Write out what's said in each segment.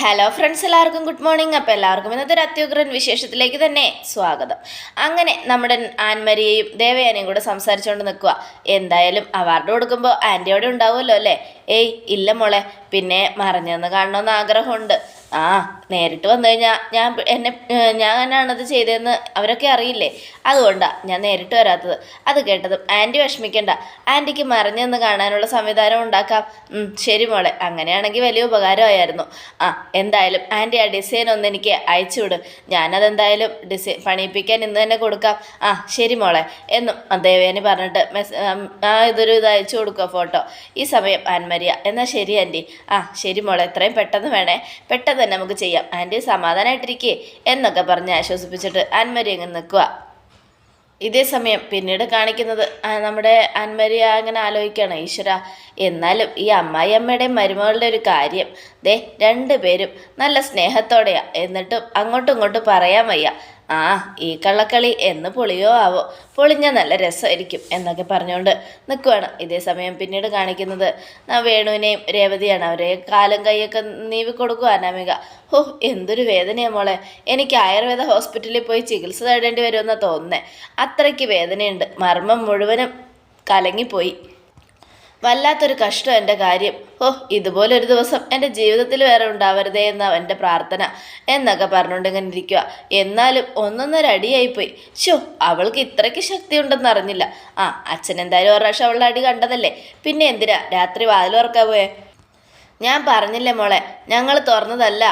Hello friends എല്ലാവർക്കും good morning അപ്പോൾ എല്ലാവർക്കും ഇന്നത്തെ ഒരു അത്യുഗ്രൻ വിശേഷത്തിലേക്ക് തന്നെ സ്വാഗതം. അങ്ങനെ നമ്മുടെ ആൻമരിയെയും ദേവയാനെയും കൂടെ സംസാരിച്ചുകൊണ്ട് നിൽക്കുക എന്തായാലും അവാർഡ് കൊടുക്കുമ്പോൾ ആന്റിയോടെ ഉണ്ടാവുമല്ലോ അല്ലേ? ഏയ് ഇല്ല മോളെ. പിന്നെ മറിഞ്ഞെന്ന് കാണണമെന്ന് ആഗ്രഹമുണ്ട്. ആ നേരിട്ട് വന്നു കഴിഞ്ഞാൽ ഞാൻ എന്നെ ഞാനാണത് ചെയ്തതെന്ന് അവരൊക്കെ അറിയില്ലേ? അതുകൊണ്ടാണ് ഞാൻ നേരിട്ട് വരാത്തത്. അത് കേട്ടതും ആന്റി വിഷമിക്കണ്ട. ആന്റിക്ക് മറിഞ്ഞെന്ന് കാണാനുള്ള സംവിധാനം ഉണ്ടാക്കാം. ശരി മോളെ. അങ്ങനെയാണെങ്കിൽ വലിയ ഉപകാരമായിരുന്നു. ആ എന്തായാലും ആന്റി ആ ഡിസൈൻ ഒന്ന് എനിക്ക് അയച്ചു വിട്. ഞാനതെന്തായാലും ഡിസൈൻ പണിയിപ്പിക്കാൻ ഇന്ന് തന്നെ കൊടുക്കാം. ആ ശരി മോളെ. എന്നും ദേവേനി പറഞ്ഞിട്ട് മെസ് ആ ഇതൊരു ഇത് അയച്ചു കൊടുക്കുക ഫോട്ടോ? ഈ സമയം ആൻമരിയ. എന്നാൽ ശരി ആന്റി ആ ശരി മോളെ. എത്രയും പെട്ടെന്ന് വേണേ. പെട്ടെന്ന് തന്നെ നമുക്ക് ചെയ്യാം. ആന്റി സമാധാനമായിട്ടിരിക്കേ എന്നൊക്കെ പറഞ്ഞ് ആശ്വസിപ്പിച്ചിട്ട് ആൻമരി അങ്ങ് നിൽക്കുക ഇതേ സമയം പിന്നീട് കാണിക്കുന്നത് നമ്മുടെ അന്മരിയ അങ്ങനെ ആലോചിക്കുകയാണ് ഈശ്വര. എന്നാലും ഈ അമ്മായി അമ്മയുടെയും മരുമകളുടെ ഒരു കാര്യം. ദേ രണ്ടുപേരും നല്ല സ്നേഹത്തോടെയാ. എന്നിട്ടും അങ്ങോട്ടും ഇങ്ങോട്ടും പറയാൻ വയ്യ. ആ ഈ കള്ളക്കളി എന്ന് പൊളിയോ ആവോ? പൊളിഞ്ഞാൽ നല്ല രസമായിരിക്കും എന്നൊക്കെ പറഞ്ഞുകൊണ്ട് നിൽക്കുവാണ് ഇതേ സമയം പിന്നീട് കാണിക്കുന്നത്. വേണുവിനെയും രേവതിയാണ്. അവരെ കാലും കൈയൊക്കെ നീവി കൊടുക്കുക അനാമിക. ഓ എന്തൊരു വേദനയാണ് മോളെ. എനിക്ക് ആയുർവേദ ഹോസ്പിറ്റലിൽ പോയി ചികിത്സ തേടേണ്ടി വരുമെന്നാണ് തോന്നുന്നത് അത്രയ്ക്ക് വേദനയുണ്ട്. മർമ്മം മുഴുവനും കലങ്ങിപ്പോയി. വല്ലാത്തൊരു കഷ്ടം എന്റെ കാര്യം. ഓ ഇതുപോലൊരു ദിവസം എന്റെ ജീവിതത്തിൽ വേറെ ഉണ്ടാവരുതേ എന്ന എന്റെ പ്രാർത്ഥന എന്നൊക്കെ പറഞ്ഞുകൊണ്ട് ഇങ്ങനെ ഇരിക്കുക എന്നാലും ഒന്നൊന്നര അടിയായിപ്പോയി. ഷോ അവൾക്ക് ഇത്രയ്ക്ക് ശക്തി ഉണ്ടെന്ന് അറിഞ്ഞില്ല. ആ അച്ഛൻ എന്തായാലും ഒരു പ്രാവശ്യം അവളുടെ അടി കണ്ടതല്ലേ? പിന്നെ എന്തിനാ? രാത്രി വാതിൽ വാതിലുറക്കാൻ പോയേ? ഞാൻ പറഞ്ഞില്ലേ മോളെ ഞങ്ങൾ തുറന്നതല്ല.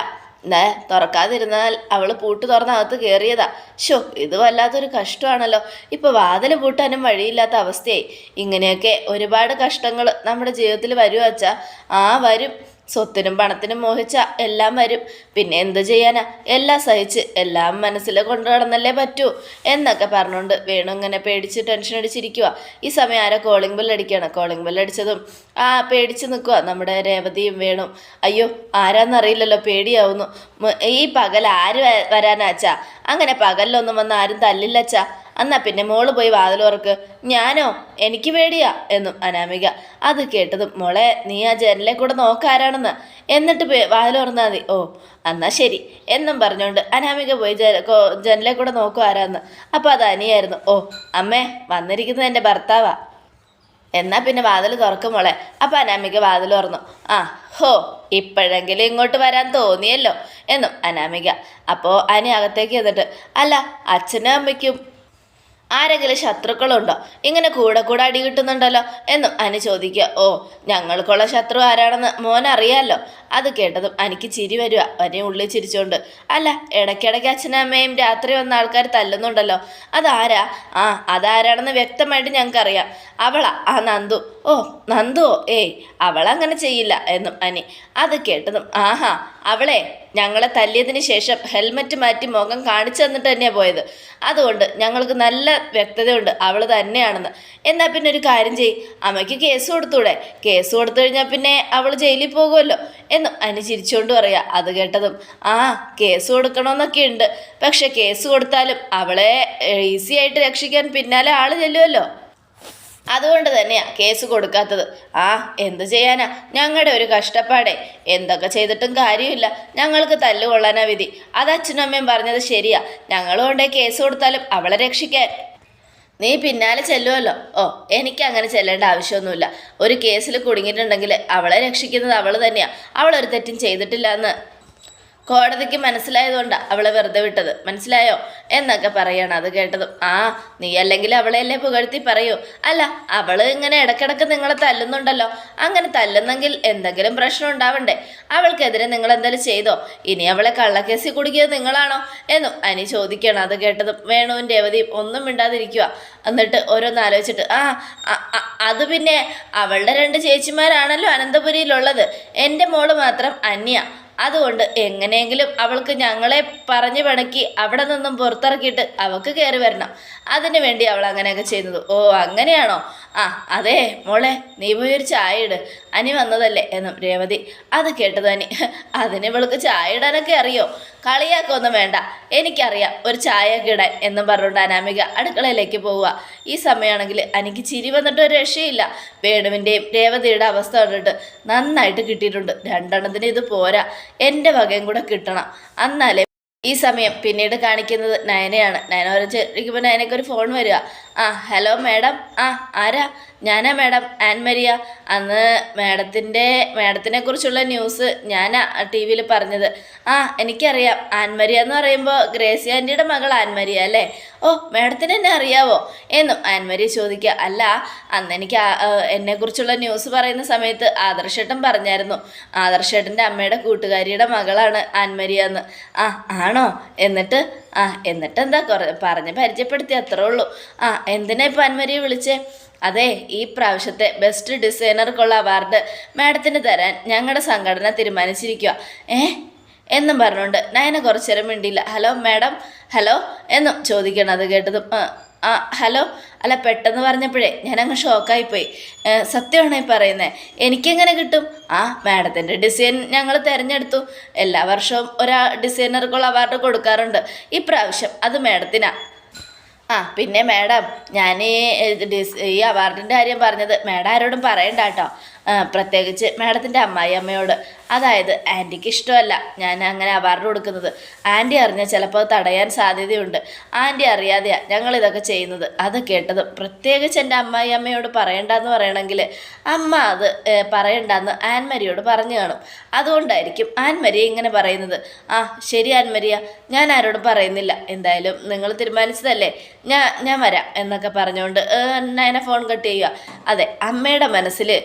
ദേ തുറക്കാതിരുന്നാൽ അവൾ പൂട്ട് തുറന്ന് അകത്ത് കയറിയതാ ഷോ ഇത് വല്ലാത്തൊരു കഷ്ടമാണല്ലോ. ഇപ്പൊ വാതിൽ പൂട്ടാനും വഴിയില്ലാത്ത അവസ്ഥയായി. ഇങ്ങനെയൊക്കെ ഒരുപാട് കഷ്ടങ്ങൾ നമ്മുടെ ജീവിതത്തിൽ വരുക അച്ഛാ. ആ വരും. സ്വത്തിനും പണത്തിനും മോഹിച്ച എല്ലാം വരും. പിന്നെ എന്ത് ചെയ്യാനാ? എല്ലാം സഹിച്ച് എല്ലാം മനസ്സിൽ കൊണ്ടു നടന്നല്ലേ പറ്റൂ. എന്നൊക്കെ പറഞ്ഞുകൊണ്ട് വേണു ഇങ്ങനെ പേടിച്ച് ടെൻഷൻ അടിച്ചിരിക്കുക ഈ സമയം ആരോ കോളിംഗ് ബെൽ അടിക്കുകയാണ് കോളിംഗ് ബെൽ അടിച്ചതും ആ പേടിച്ച് നിൽക്കുക നമ്മുടെ രേവതിയും വേണു. അയ്യോ ആരാന്നറിയില്ലല്ലോ പേടിയാവുന്നു. ഈ പകൽ ആര് വരാനാച്ചാ അങ്ങനെ പകലിലൊന്നും വന്ന് ആരും തല്ലില്ലച്ചാ എന്നാ പിന്നെ മോൾ പോയി വാതിൽ തുറക്ക്. ഞാനോ? എനിക്ക് പേടിയാ എന്നും അനാമിക. അത് കേട്ടതും മോളെ നീ ആ ജനലെ കൂടെ നോക്കാരാണെന്ന്. എന്നിട്ട് വാതിലുറന്നാ മതി. ഓ എന്നാ ശരി. എന്നും പറഞ്ഞുകൊണ്ട് അനാമിക പോയി ജനലെ കൂടെ നോക്കുവാരാന്ന് അപ്പോൾ അത് അനിയായിരുന്നു. ഓ അമ്മേ വന്നിരിക്കുന്നത് എന്റെ ഭർത്താവാ. എന്നാ പിന്നെ വാതിൽ തുറക്കും മോളെ. അപ്പം അനാമിക വാതിൽ തുറന്നു. ആ ഹോ ഇപ്പോഴെങ്കിലും ഇങ്ങോട്ട് വരാൻ തോന്നിയല്ലോ. എന്നും അനാമിക. അപ്പോൾ അനി അകത്തേക്ക് എന്നിട്ട് അല്ല അച്ഛനും അമ്മയ്ക്കും ആരെങ്കിലും ശത്രുക്കളുണ്ടോ? ഇങ്ങനെ കൂടെ കൂടെ അടി കിട്ടുന്നുണ്ടല്ലോ എന്നും അനു ചോദിക്കുക. ഓ ഞങ്ങൾക്കുള്ള ശത്രു ആരാണെന്ന് മോൻ അറിയാമല്ലോ അത് കേട്ടതും എനിക്ക് ചിരി വരിക അവനെ ഉള്ളിൽ ചിരിച്ചോണ്ട്. അല്ല ഇടയ്ക്കിടയ്ക്ക് അച്ഛനും അമ്മയും രാത്രി വന്ന ആൾക്കാർ തല്ലുന്നുണ്ടല്ലോ. അതാരാ? ആ അതാരാണെന്ന് വ്യക്തമായിട്ട് ഞങ്ങൾക്കറിയാം. അവളാ. ആ നന്ദു. ഓ നന്ദുവോ? ഏയ് അവളങ്ങനെ ചെയ്യില്ല എന്നും അനി. അത് കേട്ടതും ആഹാ അവളെ ഞങ്ങളെ തല്ലിയതിന് ശേഷം ഹെൽമറ്റ് മാറ്റി മുഖം കാണിച്ചു തന്നിട്ട് തന്നെയാണ് പോയത്. അതുകൊണ്ട് ഞങ്ങൾക്ക് നല്ല വ്യക്തതയുണ്ട്. അവൾ തന്നെയാണെന്ന്. എന്നാൽ പിന്നെ ഒരു കാര്യം ചെയ് അമ്മയ്ക്ക് കേസ് കൊടുത്തൂടെ? കേസ് കൊടുത്തു കഴിഞ്ഞാൽ പിന്നെ അവൾ ജയിലിൽ പോകുമല്ലോ? എന്നും അനി ചിരിച്ചുകൊണ്ട് പറയാ. അത് കേട്ടതും ആ കേസ് കൊടുക്കണമെന്നൊക്കെ ഉണ്ട്. പക്ഷെ കേസ് കൊടുത്താലും അവളെ ഈസി ആയിട്ട് രക്ഷിക്കാൻ പിന്നാലെ ആൾ ചെല്ലുമല്ലോ അതുകൊണ്ട് തന്നെയാ കേസ് കൊടുക്കാത്തത്. ആ എന്ത് ചെയ്യാനാ? ഞങ്ങളുടെ ഒരു കഷ്ടപ്പാടെ. എന്തൊക്കെ ചെയ്തിട്ടും കാര്യമില്ല. ഞങ്ങൾക്ക് തല്ലുകൊള്ളാനാ വിധി. അത് അച്ഛനും അമ്മയും പറഞ്ഞത് ശരിയാ. ഞങ്ങൾ കൊണ്ടേ കേസ് കൊടുത്താലും അവളെ രക്ഷിക്കാൻ. നീ പിന്നാലെ ചെല്ലുമല്ലോ ഓ എനിക്ക് അങ്ങനെ ചെല്ലേണ്ട ആവശ്യമൊന്നുമില്ല. ഒരു കേസിൽ കുടുങ്ങിയിട്ടുണ്ടെങ്കിൽ അവളെ രക്ഷിക്കുന്നത് അവൾ തന്നെയാണ് അവളൊരു തെറ്റും ചെയ്തിട്ടില്ല എന്ന് കോടതിക്ക് മനസ്സിലായതുകൊണ്ടാണ് അവളെ വെറുതെ വിട്ടത്. മനസ്സിലായോ? എന്നൊക്കെ പറയണം അത് കേട്ടതും. ആ നീ അല്ലെങ്കിൽ അവളെയല്ലേ പുകഴ്ത്തി പറയൂ? അല്ല അവൾ ഇങ്ങനെ ഇടക്കിടക്ക് നിങ്ങളെ തല്ലുന്നുണ്ടല്ലോ. അങ്ങനെ തല്ലുന്നെങ്കിൽ എന്തെങ്കിലും പ്രശ്നം ഉണ്ടാവണ്ടേ? അവൾക്കെതിരെ നിങ്ങൾ എന്തെങ്കിലും ചെയ്തോ? ഇനി അവളെ കള്ളക്കേസി കുടുക്കിയത് നിങ്ങളാണോ? എന്നും അനി ചോദിക്കണം അത് കേട്ടതും. വേണുവും രേവതിയും ഒന്നും മിണ്ടാതിരിക്കുക. എന്നിട്ട് ഓരോന്ന് ആലോചിച്ചിട്ട് ആ അത് പിന്നെ അവളുടെ രണ്ട് ചേച്ചിമാരാണല്ലോ അനന്തപുരിയിലുള്ളത്. എന്റെ മോൾ മാത്രം അന്യ. അതുകൊണ്ട് എങ്ങനെയെങ്കിലും അവൾക്ക് ഞങ്ങളെ പറഞ്ഞു പിണക്കി അവിടെ നിന്നും പുറത്തിറക്കിയിട്ട് അവൾക്ക് കയറി വരണം. അതിന് വേണ്ടി അവൾ അങ്ങനെയൊക്കെ ചെയ്യുന്നത്. ഓ അങ്ങനെയാണോ? ആ അതെ മോളെ നീ പോയി ഒരു ചായ ഇട്. അനി വന്നതല്ലേ എന്നും രേവതി. അത് കേട്ടത് അനി. അതിന് ഇവൾക്ക് ചായ ഇടാനൊക്കെ അറിയോ? കളിയാക്കൊന്നും വേണ്ട. എനിക്കറിയാം ഒരു ചായയൊക്കെ ഇടാൻ എന്നും പറഞ്ഞുകൊണ്ട് അനാമിക അടുക്കളയിലേക്ക് പോവുക. ഈ സമയമാണെങ്കിൽ എനിക്ക് ചിരി വന്നിട്ട് ഒരു രക്ഷയില്ല. വേണുവിന്റെയും രേവതിയുടെ അവസ്ഥ കണ്ടിട്ട് നന്നായിട്ട് കിട്ടിയിട്ടുണ്ട്. രണ്ടെണ്ണത്തിന് ഇത് പോരാ. എന്റെ വകയും കൂടെ കിട്ടണം. എന്നാലേ ഈ സമയം പിന്നീട് കാണിക്കുന്നത് നയനയാണ്. നയന വരച്ചിരിക്കുമ്പോൾ നയനയ്ക്ക് ഒരു ഫോൺ വരിക. ആ ഹലോ മാഡം ആ ആരാ? ഞാനാ മാഡം ആൻ മരിയ അന്ന് മാഡത്തിന്റെ മാഡത്തിനെ കുറിച്ചുള്ള ന്യൂസ് ഞാനാ ടി വിയിൽ പറഞ്ഞത്. ആ എനിക്കറിയാം. ആൻമരിയ എന്ന് പറയുമ്പോൾ ഗ്രേസി ആന്റിയുടെ മകൾ ആൻമരിയ അല്ലേ? ഓ മാഡത്തിന് എന്നെ അറിയാവോ? എന്നും ആൻമരിയ ചോദിക്കുക. അല്ല അന്ന് എനിക്ക് എന്നെക്കുറിച്ചുള്ള ന്യൂസ് പറയുന്ന സമയത്ത് ആദർശേട്ടൻ പറഞ്ഞായിരുന്നു. ആദർശേട്ടന്റെ അമ്മയുടെ കൂട്ടുകാരിയുടെ മകളാണ് ആൻമരിയ എന്ന്. ആ ആണോ എന്നിട്ട് ആ എന്നിട്ട് എന്താ കുറേ പറഞ്ഞ് പരിചയപ്പെടുത്തി അത്രേ ഉള്ളൂ. ആ എന്തിനാ ഇപ്പം അൻവരിയെ വിളിച്ചേ? അതെ ഈ പ്രാവശ്യത്തെ ബെസ്റ്റ് ഡിസൈനർക്കുള്ള അവാർഡ് മാഡത്തിന് തരാൻ ഞങ്ങളുടെ സംഘടന തീരുമാനിച്ചിരിക്കുക ഏ? എന്നും പറഞ്ഞുകൊണ്ട് നയന കുറച്ചേരം മിണ്ടിയില്ല. Hello madam? ഹലോ? എന്നും ചോദിക്കണം അത് കേട്ടതും ആ ഹലോ? അല്ല പെട്ടെന്ന് പറഞ്ഞപ്പോഴേ ഞാനങ്ങ് ഷോക്കായിപ്പോയി. സത്യമാണ് ഈ പറയുന്നത് എനിക്കെങ്ങനെ കിട്ടും? ആ മാഡത്തിന്റെ ഡിസൈൻ ഞങ്ങൾ തിരഞ്ഞെടുത്തു. എല്ലാ വർഷവും ഒരാ ഡിസൈനർക്കുള്ള അവാർഡ് കൊടുക്കാറുണ്ട്. ഇപ്രാവശ്യം അത് മാഡത്തിനാണ് ആ പിന്നെ മാഡം ഞാൻ ഈ ഡിസ് ഈ അവാർഡിന്റെ കാര്യം പറഞ്ഞത് മാഡം ആരോടും പറയണ്ട കേട്ടോ പ്രത്യേകിച്ച് മാഡത്തിന്റെ അമ്മായി അമ്മയോട്. അതായത് ആന്റിക്ക് ഇഷ്ടമല്ല ഞാൻ അങ്ങനെ അവാർഡ് കൊടുക്കുന്നത്. ആന്റി അറിഞ്ഞാൽ ചിലപ്പോൾ തടയാൻ സാധ്യതയുണ്ട്. ആന്റി അറിയാതെയാണ് ഞങ്ങളിതൊക്കെ ചെയ്യുന്നത്. അത് കേട്ടത് പ്രത്യേകിച്ച് എന്റെ അമ്മായി അമ്മയോട് പറയണ്ടെന്ന് പറയണമെങ്കിൽ അമ്മ അത് പറയണ്ടെന്ന് ആൻമരിയോട് പറഞ്ഞു കാണും. അതുകൊണ്ടായിരിക്കും ആൻമരിയ ഇങ്ങനെ പറയുന്നത്. ആ ശരി ആൻമരിയ ഞാൻ ആരോടും പറയുന്നില്ല. എന്തായാലും നിങ്ങൾ തീരുമാനിച്ചതല്ലേ? ഞാൻ ഞാൻ വരാം എന്നൊക്കെ പറഞ്ഞുകൊണ്ട് എന്നെ ഫോൺ കട്ട് ചെയ്യുക. അതെ അമ്മയുടെ മനസ്സിൽ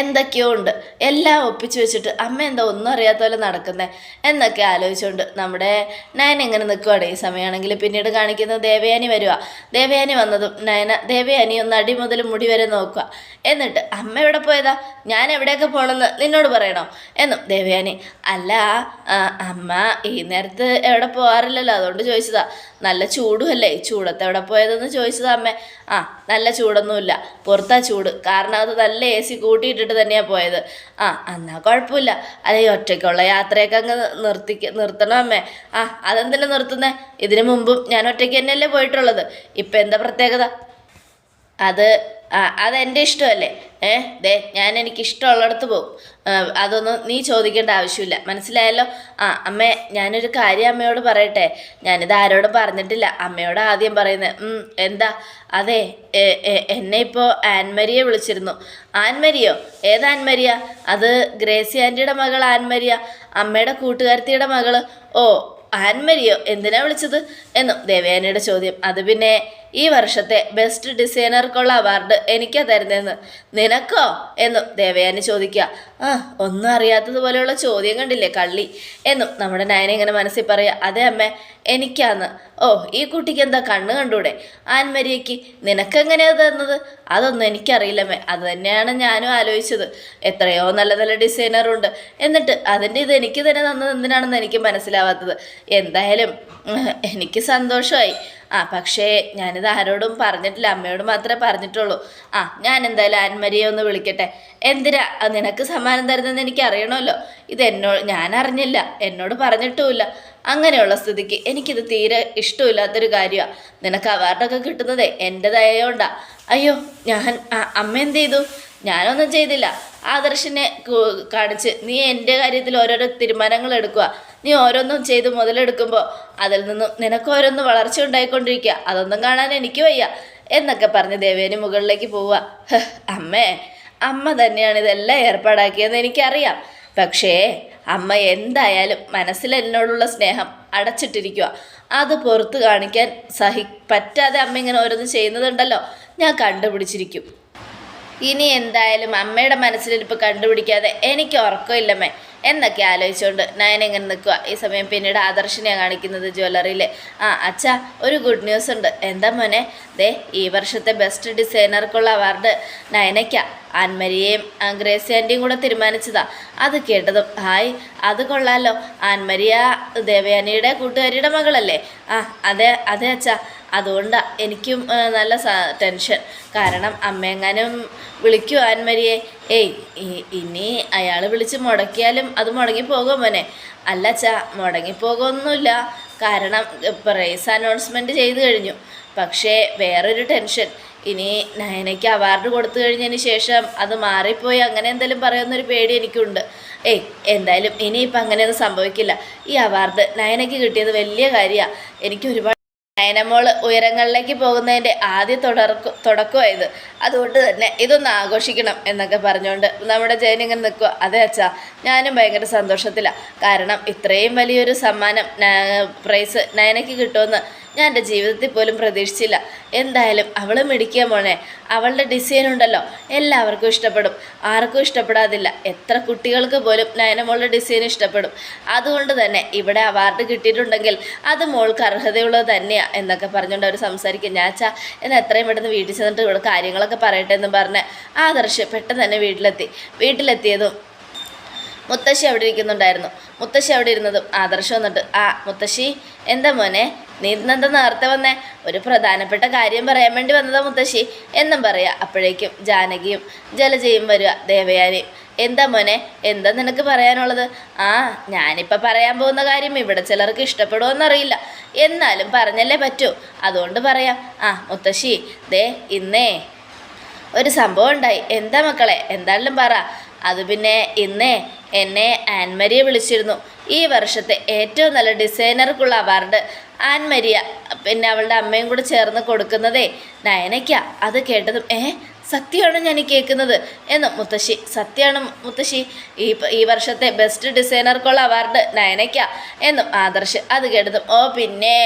എന്തൊക്കെയോ ഉണ്ട് എല്ലാം ഒപ്പിച്ചു വെച്ചിട്ട് അമ്മ എന്താ ഒന്നും അറിയാത്ത പോലെ നടക്കുന്നത് എന്നൊക്കെ ആലോചിച്ചുകൊണ്ട് നമ്മുടെ നയൻ എങ്ങനെ നിൽക്കുവാണ് ഈ സമയമാണെങ്കിൽ പിന്നീട് കാണിക്കുന്നത് ദേവയാനി വരിക ദേവയാനി വന്നതും നയന ദേവയാനി ഒന്ന് അടി മുതൽ മുടി വരെ നോക്കുക. എന്നിട്ട് അമ്മ എവിടെ പോയതാ? ഞാൻ എവിടെയൊക്കെ പോകണമെന്ന് നിന്നോട് പറയണോ? എന്നും ദേവയാനി അല്ല അമ്മ ഈ നേരത്ത് എവിടെ പോകാറില്ലല്ലോ അതുകൊണ്ട് ചോദിച്ചതാ. നല്ല ചൂടുമല്ലേ ചൂടത്ത് എവിടെ പോയതെന്ന് ചോദിച്ചതാ അമ്മ. ആ നല്ല ചൂടൊന്നുമില്ല. പുറത്താ ചൂട്. കാരണം അത് നല്ല എ സി കൂട്ടിയിട്ടിട്ട് തന്നെയാണ് പോയത്. ആ എന്നാൽ കുഴപ്പമില്ല. അല്ലെ ഒറ്റയ്ക്കുള്ള യാത്രയൊക്കെ അങ്ങ് നിർത്തിക്ക നിർത്തണം അമ്മേ. ആ അതെന്തിനാ നിർത്തുന്നേ? ഇതിനു മുമ്പും ഞാൻ ഒറ്റയ്ക്ക് തന്നെയല്ലേ പോയിട്ടുള്ളത്. ഇപ്പം എന്താ പ്രത്യേകത? അത് ആ അതെന്റെ ഇഷ്ടമല്ലേ? ഏ ദേ ഞാൻ എനിക്ക് ഇഷ്ടമുള്ളിടത്ത് പോകും അതൊന്നും നീ ചോദിക്കേണ്ട ആവശ്യമില്ല. മനസ്സിലായല്ലോ? ആ അമ്മേ ഞാനൊരു കാര്യം അമ്മയോട് പറയട്ടെ? ഞാനിത് ആരോടും പറഞ്ഞിട്ടില്ല. അമ്മയോട് ആദ്യം പറയുന്നത് എന്താ? അതെ എന്നെ ഇപ്പോൾ ആൻമരിയെ വിളിച്ചിരുന്നു. ആൻമരിയോ? ഏത് ആൻമരിയ? അത് ഗ്രേസി ആന്റിയുടെ മകൾ ആൻമരിയ. അമ്മയുടെ കൂട്ടുകാരത്തിയുടെ മകൾ ഓ ആൻമരിയോ? എന്തിനാ വിളിച്ചത്? എന്നും ദേവയാനിയുടെ ചോദ്യം. അത് പിന്നെ ഈ വർഷത്തെ ബെസ്റ്റ് ഡിസൈനർക്കുള്ള അവാർഡ് എനിക്കാ തരുന്നതെന്ന്. നിനക്കോ? എന്നും ദേവയാനി ചോദിക്കുക. ആ ഒന്നും അറിയാത്തതുപോലെയുള്ള ചോദ്യം കണ്ടില്ലേ കള്ളി? എന്നും നമ്മുടെ നയന ഇങ്ങനെ മനസ്സിൽ പറയുക അതെ അമ്മേ എനിക്കാന്ന്. ഓ ഈ കുട്ടിക്ക് എന്താ കണ്ണ് കണ്ടൂടെ? ആൻമരിയയ്ക്ക് നിനക്കെങ്ങനെയാ തന്നത്? അതൊന്നും എനിക്കറിയില്ലമ്മേ അത് തന്നെയാണ് ഞാനും ആലോചിച്ചത്. എത്രയോ നല്ല നല്ല ഡിസൈനറുണ്ട് എന്നിട്ട് അതിന്റെ ഇത് എനിക്ക് തന്നെ തന്നത് എന്തിനാണെന്ന് എനിക്ക് മനസ്സിലാവാത്തത്. എന്തായാലും എനിക്ക് സന്തോഷമായി. ആ പക്ഷേ ഞാനിത് ആരോടും പറഞ്ഞിട്ടില്ല അമ്മയോട് മാത്രമേ പറഞ്ഞിട്ടുള്ളൂ. ആ ഞാൻ എന്തായാലും ആൻമരിയെ ഒന്ന് വിളിക്കട്ടെ. എന്തിനാ? നിനക്ക് സമ്മാനം തരുന്നതെന്ന് എനിക്ക് അറിയണമല്ലോ. ഇത് എന്നോ ഞാൻ അറിഞ്ഞില്ല എന്നോട് പറഞ്ഞിട്ടുമില്ല. അങ്ങനെയുള്ള സ്ഥിതിക്ക് എനിക്കിത് തീരെ ഇഷ്ടമില്ലാത്തൊരു കാര്യമാണ് നിനക്ക് അവാർഡൊക്കെ കിട്ടുന്നതേ എന്റെതായോണ്ടാ അയ്യോ ഞാൻ അമ്മ എന്ത് ചെയ്തു? ഞാനൊന്നും ചെയ്തില്ല. ആദർശിനെ കാണിച്ച് നീ എന്റെ കാര്യത്തിൽ ഓരോരോ തീരുമാനങ്ങൾ എടുക്കുക നീ ഓരോന്നും ചെയ്ത് മുതലെടുക്കുമ്പോൾ അതിൽ നിന്നും നിനക്ക് ഓരോന്ന് വളർച്ച ഉണ്ടായിക്കൊണ്ടിരിക്കുക അതൊന്നും കാണാൻ എനിക്ക് വയ്യ. എന്നൊക്കെ പറഞ്ഞ് ദേവേനി മുകളിലേക്ക് പോവുക. അമ്മേ അമ്മ തന്നെയാണ് ഇതെല്ലാം ഏർപ്പാടാക്കിയതെന്ന് എനിക്കറിയാം. പക്ഷേ അമ്മ എന്തായാലും മനസ്സിൽ എന്നോടുള്ള സ്നേഹം അടച്ചിട്ടിരിക്കുക അത് പുറത്ത് കാണിക്കാൻ സഹി പറ്റാതെ അമ്മ ഇങ്ങനെ ഓരോന്ന് ചെയ്യുന്നതുണ്ടല്ലോ. ഞാൻ കണ്ടുപിടിച്ചിരിക്കും. ഇനി എന്തായാലും അമ്മയുടെ മനസ്സിലിരിപ്പ് കണ്ടുപിടിക്കാതെ എനിക്ക് ഉറക്കമില്ലമ്മേ. എന്നൊക്കെ ആലോചിച്ചുകൊണ്ട് നയന ഇങ്ങനെ നിൽക്കുക ഈ സമയം പിന്നീട് ആദർശിനെയാണ് കാണിക്കുന്നത് ജ്വല്ലറിയിൽ ആ അച്ഛ ഒരു ഗുഡ് ന്യൂസ് ഉണ്ട്. എന്താ മോനെ? ദേ ഈ വർഷത്തെ ബെസ്റ്റ് ഡിസൈനർക്കുള്ള അവാർഡ് നയനയ്ക്ക. ആൻമരിയെയും ഗ്രേസി കൂടെ തീരുമാനിച്ചതാ. അത് കേട്ടതും ഹായ് അത് കൊള്ളാലോ. ആൻമരിയ ദേവയാനിയുടെ കൂട്ടുകാരിയുടെ മകളല്ലേ? ആ അതെ അതെ അച്ഛാ. അതുകൊണ്ടാണ് എനിക്കും നല്ല ടെൻഷൻ കാരണം അമ്മയെങ്ങാനും വിളിക്കൂ ആൻമരിയെ. ഏയ് ഇനി അയാൾ വിളിച്ച് മുടക്കിയാലും അത് മുടങ്ങിപ്പോകും മോനെ. അല്ല ചാ മുടങ്ങിപ്പോകൊന്നുമില്ല കാരണം പ്രൈസ് അനൗൺസ്മെന്റ് ചെയ്തു കഴിഞ്ഞു. പക്ഷേ വേറൊരു ടെൻഷൻ ഇനി നയനയ്ക്ക് അവാർഡ് കൊടുത്തു കഴിഞ്ഞതിന് ശേഷം അത് മാറിപ്പോയി അങ്ങനെ എന്തെങ്കിലും പറയുമെന്നൊരു പേടി എനിക്കുണ്ട്. ഏയ് എന്തായാലും ഇനിയിപ്പോൾ അങ്ങനെയൊന്നും സംഭവിക്കില്ല. ഈ അവാർഡ് നയനയ്ക്ക് കിട്ടിയത് വലിയ കാര്യമാണ് എനിക്ക് ഒരുപാട് നയനമോൾ ഉയരങ്ങളിലേക്ക് പോകുന്നതിന്റെ ആദ്യ തുടക്ക തുടക്കമായത് അതുകൊണ്ട് തന്നെ ഇതൊന്ന് ആഘോഷിക്കണം എന്നൊക്കെ പറഞ്ഞുകൊണ്ട് നമ്മുടെ ജയൻ ഇങ്ങനെ നിൽക്കുക അതെ അച്ഛാ ഞാനും ഭയങ്കര സന്തോഷത്തിലാണ് കാരണം ഇത്രയും വലിയൊരു സമ്മാനം പ്രൈസ് നയനയ്ക്ക് കിട്ടുമെന്ന് ഞാൻ എന്റെ ജീവിതത്തിൽ പോലും പ്രതീക്ഷിച്ചില്ല. എന്തായാലും അവൾ മിടിക്കുക മോനെ അവളുടെ ഡിസൈൻ ഉണ്ടല്ലോ. എല്ലാവർക്കും ഇഷ്ടപ്പെടും. ആർക്കും ഇഷ്ടപ്പെടാതില്ല. എത്ര കുട്ടികൾക്ക് പോലും നയനമോളുടെ ഡിസൈൻ ഇഷ്ടപ്പെടും. അതുകൊണ്ട് തന്നെ ഇവിടെ അവാർഡ് കിട്ടിയിട്ടുണ്ടെങ്കിൽ അത് മോൾക്ക് അർഹതയുള്ളത് തന്നെയാണ് എന്നൊക്കെ പറഞ്ഞുകൊണ്ട് അവർ സംസാരിക്കും. ഞാൻ ചാ എന്നാൽ എത്രയും പെട്ടെന്ന് വീട്ടിൽ ചെന്നിട്ട് ഇവിടെ കാര്യങ്ങളൊക്കെ പറയട്ടെ എന്ന് പറഞ്ഞ് ആദർശ് പെട്ടെന്ന് തന്നെ വീട്ടിലെത്തി. വീട്ടിലെത്തിയതും മുത്തശ്ശി അവിടെ ഇരിക്കുന്നുണ്ടായിരുന്നു. മുത്തശ്ശി അവിടെ ഇരുന്നതും ആദർശം വന്നിട്ട് ആ മുത്തശ്ശി എന്താ മോനെ? നീ ഇന്നെന്താ നേരത്തെ വന്നേ? ഒരു പ്രധാനപ്പെട്ട കാര്യം പറയാൻ വേണ്ടി വന്നതാ മുത്തശ്ശി. എന്നും പറയാ. അപ്പോഴേക്കും ജാനകിയും ജലജയും വരിക. ദേവയാനിയും എന്താ മോനെ? എന്താ നിനക്ക് പറയാനുള്ളത്? ആ ഞാനിപ്പോൾ പറയാൻ പോകുന്ന കാര്യം ഇവിടെ ചിലർക്ക് ഇഷ്ടപ്പെടുമെന്നറിയില്ല എന്നാലും പറഞ്ഞല്ലേ പറ്റൂ. അതുകൊണ്ട് പറയാം. ആ മുത്തശ്ശി ദേ ഇന്നേ. ഒരു സംഭവം ഉണ്ടായി. എന്താ മക്കളെ? എന്തായാലും പറ. അത് പിന്നെ ഇന്നേ എന്നെ ആൻമരിയെ വിളിച്ചിരുന്നു. ഈ വർഷത്തെ ഏറ്റവും നല്ല ഡിസൈനർക്കുള്ള അവാർഡ് ആൻമരിയ പിന്നെ അവളുടെ അമ്മയും കൂടെ ചേർന്ന് കൊടുക്കുന്നതേ നയനയ്ക്ക. അത് കേട്ടതും ഏ? സത്യമാണ് ഞാൻ ഈ കേൾക്കുന്നത്. എന്ന് മുത്തശ്ശി സത്യമാണ് മുത്തശ്ശി ഈ ഈ വർഷത്തെ ബെസ്റ്റ് ഡിസൈനർക്കുള്ള അവാർഡ് നയനയ്ക്ക എന്നും ആദർശ് അത് കേട്ടതും ഓ പിന്നെ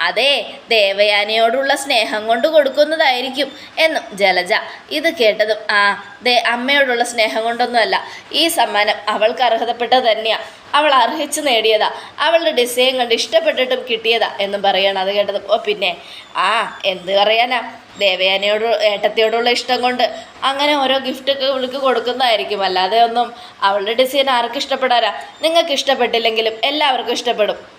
അതെ ദേവയാനയോടുള്ള സ്നേഹം കൊണ്ട് കൊടുക്കുന്നതായിരിക്കും എന്നും ജലജ ഇത് കേട്ടതും ആ ദേ അമ്മയോടുള്ള സ്നേഹം കൊണ്ടൊന്നുമല്ല ഈ സമ്മാനം അവൾക്ക് അർഹതപ്പെട്ടത് തന്നെയാ അവൾ അർഹിച്ച് നേടിയതാ. അവളുടെ ഡിസൈൻ കണ്ട് ഇഷ്ടപ്പെട്ടിട്ടും കിട്ടിയതാ എന്നും പറയണം അത് കേട്ടത്. ഓ പിന്നെ ആ എന്ത് പറയാനാ? ദേവയാനയോട് ഏട്ടത്തിയോടുള്ള ഇഷ്ടം കൊണ്ട് അങ്ങനെ ഓരോ ഗിഫ്റ്റൊക്കെ ഇവൾക്ക് കൊടുക്കുന്നതായിരിക്കും. അല്ലാതെ ഒന്നും അവളുടെ ഡിസൈൻ ആർക്കും ഇഷ്ടപ്പെടാനാ? നിങ്ങൾക്ക് ഇഷ്ടപ്പെട്ടില്ലെങ്കിലും എല്ലാവർക്കും ഇഷ്ടപ്പെടും.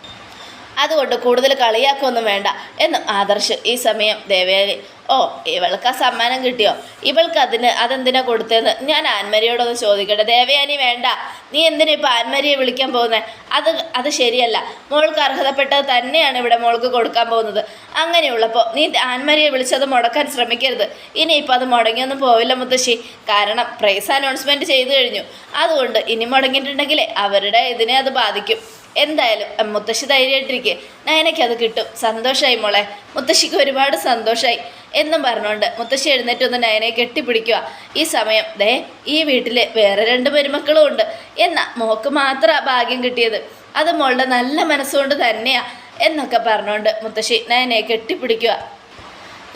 അതുകൊണ്ട് കൂടുതൽ കളിയാക്കൊന്നും വേണ്ട എന്ന് ആദർശ് ഈ സമയം ദേവയാനി. ഓ ഇവൾക്ക് ആ സമ്മാനം കിട്ടിയോ? ഇവൾക്ക് അതിന് അതെന്തിനാ കൊടുത്തതെന്ന് ഞാൻ ആൻമരിയോടൊന്ന് ചോദിക്കട്ടെ. ദേവയാനി വേണ്ട. നീ എന്തിനാ ഇപ്പോൾ ആൻമരിയെ വിളിക്കാൻ പോകുന്നത് അത് അത് ശരിയല്ല. മോൾക്ക് അർഹതപ്പെട്ടത് തന്നെയാണ് ഇവിടെ മോൾക്ക് കൊടുക്കാൻ പോകുന്നത്. അങ്ങനെയുള്ളപ്പോൾ നീ ആൻമരിയെ വിളിച്ചത് മുടക്കാൻ ശ്രമിക്കരുത്. ഇനി ഇനിയിപ്പോൾ അത് മുടങ്ങിയൊന്നും പോവില്ല മുത്തശ്ശി. കാരണം പ്രൈസ് അനൗൺസ്മെന്റ് ചെയ്തു കഴിഞ്ഞു. അതുകൊണ്ട് ഇനി മുടങ്ങിയിട്ടുണ്ടെങ്കിലേ അവരുടെ ഇതിനെ അത് ബാധിക്കും. എന്തായാലും മുത്തശ്ശി ധൈര്യമായിട്ടിരിക്കുക അത് കിട്ടും. സന്തോഷമായി മോളെ. മുത്തശ്ശിക്ക് ഒരുപാട് സന്തോഷമായി എന്നും പറഞ്ഞുകൊണ്ട് മുത്തശ്ശി എഴുന്നേറ്റ് ഒന്ന് നയനയെ കെട്ടിപ്പിടിക്കുക. ഈ സമയം ദേ ഈ വീട്ടിൽ വേറെ രണ്ട് മരുമക്കളും ഉണ്ട്. എന്നാ മോക്ക് മാത്രമാണ് ഭാഗ്യം കിട്ടിയത്. അത് മോളുടെ നല്ല മനസ്സുകൊണ്ട് തന്നെയാ. എന്നൊക്കെ പറഞ്ഞുകൊണ്ട് മുത്തശ്ശി നയനെ കെട്ടിപ്പിടിക്കുക.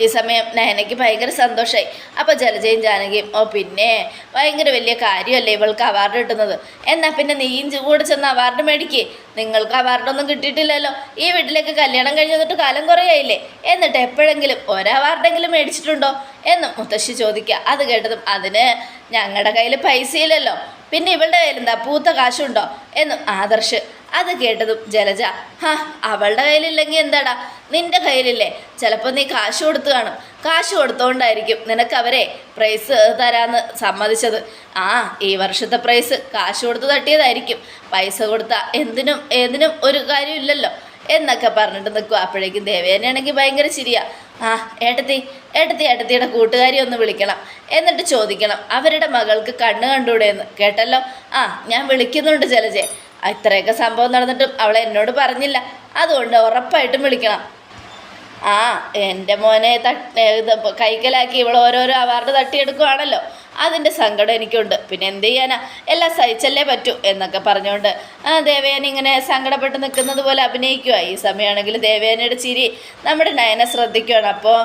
ഈ സമയം നയനയ്ക്ക് ഭയങ്കര സന്തോഷമായി അപ്പോൾ ജലജയും ജാനകിയും ഓ പിന്നെ ഭയങ്കര വലിയ കാര്യമല്ലേ ഇവൾക്ക് അവാർഡ് കിട്ടുന്നത്? എന്നാൽ പിന്നെ നീയും കൂടെ ചെന്ന് അവാർഡ് മേടിക്ക്. നിങ്ങൾക്ക് അവാർഡൊന്നും കിട്ടിയിട്ടില്ലല്ലോ. ഈ വീട്ടിലേക്ക് കല്യാണം കഴിഞ്ഞ് വന്നിട്ട് കാലം കുറയായില്ലേ? എന്നിട്ട് എപ്പോഴെങ്കിലും ഒരവാർഡെങ്കിലും മേടിച്ചിട്ടുണ്ടോ? എന്നും മുത്തശ്ശി ചോദിക്കുക. അത് കേട്ടതും അതിന് ഞങ്ങളുടെ കയ്യിൽ പൈസയില്ലല്ലോ. പിന്നെ ഇവളുടെ കയ്യിൽ എന്താ പൂത്ത കാശുണ്ടോ? എന്നും ആദർശ് അത് കേട്ടതും ജലജ ഹാ അവളുടെ കയ്യിലില്ലെങ്കിൽ എന്താടാ? നിന്റെ കയ്യിലില്ലേ? ചിലപ്പോൾ നീ കാശ് കൊടുത്തു കാണും. കാശ് കൊടുത്തോണ്ടായിരിക്കും നിനക്ക് അവരെ പ്രൈസ് തരാന്ന് സമ്മതിച്ചത്. ആ ഈ വർഷത്തെ പ്രൈസ് കാശ് കൊടുത്ത് തട്ടിയതായിരിക്കും. പൈസ കൊടുത്ത എന്തിനും ഏതിനും ഒരു കാര്യമില്ലല്ലോ എന്നൊക്കെ പറഞ്ഞിട്ട് നിൽക്കും അപ്പോഴേക്കും ദേവേനയാണെങ്കിൽ ഭയങ്കര ചിരിയാ. ആ ഏട്ടത്തി ഏട്ടത്തി ഏട്ടത്തിയുടെ കൂട്ടുകാരി ഒന്ന് വിളിക്കണം. എന്നിട്ട് ചോദിക്കണം അവരുടെ മകൾക്ക് കണ്ണ് കണ്ടൂടെ എന്ന് കേട്ടല്ലോ? ആ ഞാൻ വിളിക്കുന്നുണ്ട് ജലജെ. ഇത്രയൊക്കെ സംഭവം നടന്നിട്ടും അവളെ എന്നോട് പറഞ്ഞില്ല. അതുകൊണ്ട് ഉറപ്പായിട്ടും വിളിക്കണം. ആ എന്റെ മോനെ കൈക്കലാക്കി ഇവൾ ഓരോരോ അവാർഡ് തട്ടിയെടുക്കുവാണല്ലോ. അതിന്റെ സങ്കടം എനിക്കുണ്ട്. പിന്നെ എന്ത് ചെയ്യാനാ? എല്ലാം സഹിച്ചല്ലേ പറ്റൂ എന്നൊക്കെ പറഞ്ഞുകൊണ്ട് ദേവയാനി ഇങ്ങനെ സങ്കടപ്പെട്ട് നിൽക്കുന്നത് പോലെ അഭിനയിക്കുക ഈ സമയമാണെങ്കിൽ ദേവയാനിയുടെ ചിരി നമ്മുടെ നയനെ ശ്രദ്ധിക്കുകയാണ് അപ്പോൾ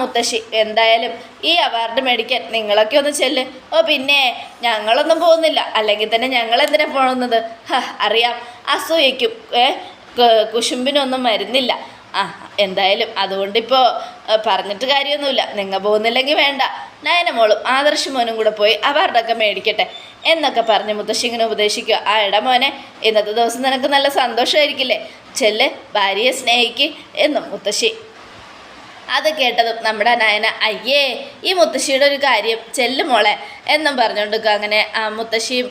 മുത്തശ്ശി എന്തായാലും ഈ അവാർഡ് മേടിക്കാൻ നിങ്ങളൊക്കെ ഒന്ന് ചെല്ല്. ഓ പിന്നെ ഞങ്ങളൊന്നും പോകുന്നില്ല. അല്ലെങ്കിൽ തന്നെ ഞങ്ങൾ എന്തിനാ പോകുന്നത് അറിയാം. അസൂയയ്ക്കും കുശുമ്പിനൊന്നും മരുന്നില്ല. ആ എന്തായാലും അതുകൊണ്ടിപ്പോൾ പറഞ്ഞിട്ട് കാര്യമൊന്നുമില്ല. നിങ്ങൾ പോകുന്നില്ലെങ്കിൽ വേണ്ട. നയനമോളും ആദർശ് മോനും കൂടെ പോയി അവാർഡൊക്കെ മേടിക്കട്ടെ എന്നൊക്കെ പറഞ്ഞ് മുത്തശ്ശി ഇങ്ങനെ ഉപദേശിക്കുക. ആ ഇട മോനെ ഇന്നത്തെ ദിവസം നിനക്ക് നല്ല സന്തോഷമായിരിക്കില്ലേ? ചെല്ല് ഭാര്യയെ സ്നേഹിക്ക് എന്നും മുത്തശ്ശി. അത് കേട്ടതും നമ്മുടെ നയന അയ്യേ ഈ മുത്തശ്ശിയുടെ ഒരു കാര്യം ചെല്ലുമോളെ എന്നും പറഞ്ഞുകൊണ്ടിരിക്കുക. അങ്ങനെ ആ മുത്തശ്ശിയും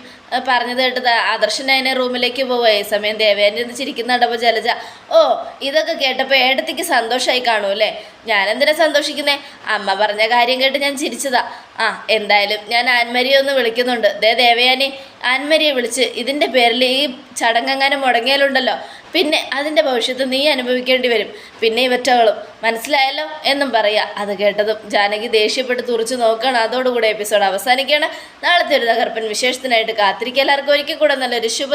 പറഞ്ഞത് കേട്ടത് ആദർശൻ അതിനെ റൂമിലേക്ക് പോവുക ഈ സമയം ദേവേന്റെ ചിരിക്കുന്ന ചിരിക്കുന്നുണ്ടപ്പോൾ ജലജ ഓ ഇതൊക്കെ കേട്ടപ്പോൾ ഏടത്തേക്ക് സന്തോഷമായി കാണൂ അല്ലേ? ഞാനെന്തിനാ സന്തോഷിക്കുന്നേ? അമ്മ പറഞ്ഞ കാര്യം കേട്ട് ഞാൻ ചിരിച്ചതാ. ആ എന്തായാലും ഞാൻ ആൻമരിയെ ഒന്ന് വിളിക്കുന്നുണ്ട്. ദേ ദേവയാനി ആൻമരിയെ വിളിച്ച് ഇതിന്റെ പേരിൽ ഈ ചടങ്ങങ്ങനെ മുടങ്ങിയാലുണ്ടല്ലോ. പിന്നെ അതിന്റെ ഭവിഷ്യത്ത് നീ അനുഭവിക്കേണ്ടി വരും. പിന്നെ ഇവറ്റകളും മനസ്സിലായല്ലോ എന്നും പറയാ. അത് കേട്ടതും ജാനകി ദേഷ്യപ്പെട്ട് തുറച്ചു നോക്കുകയാണ് അതോടുകൂടി എപ്പിസോഡ് അവസാനിക്കുകയാണ്. നാളത്തെ ഒരു തകർപ്പൻ വിശേഷത്തിനായിട്ട് കാത്തിരിക്കുക. എല്ലാവർക്കും ഒരിക്കൽ കൂടെ നല്ലൊരു ശുഭ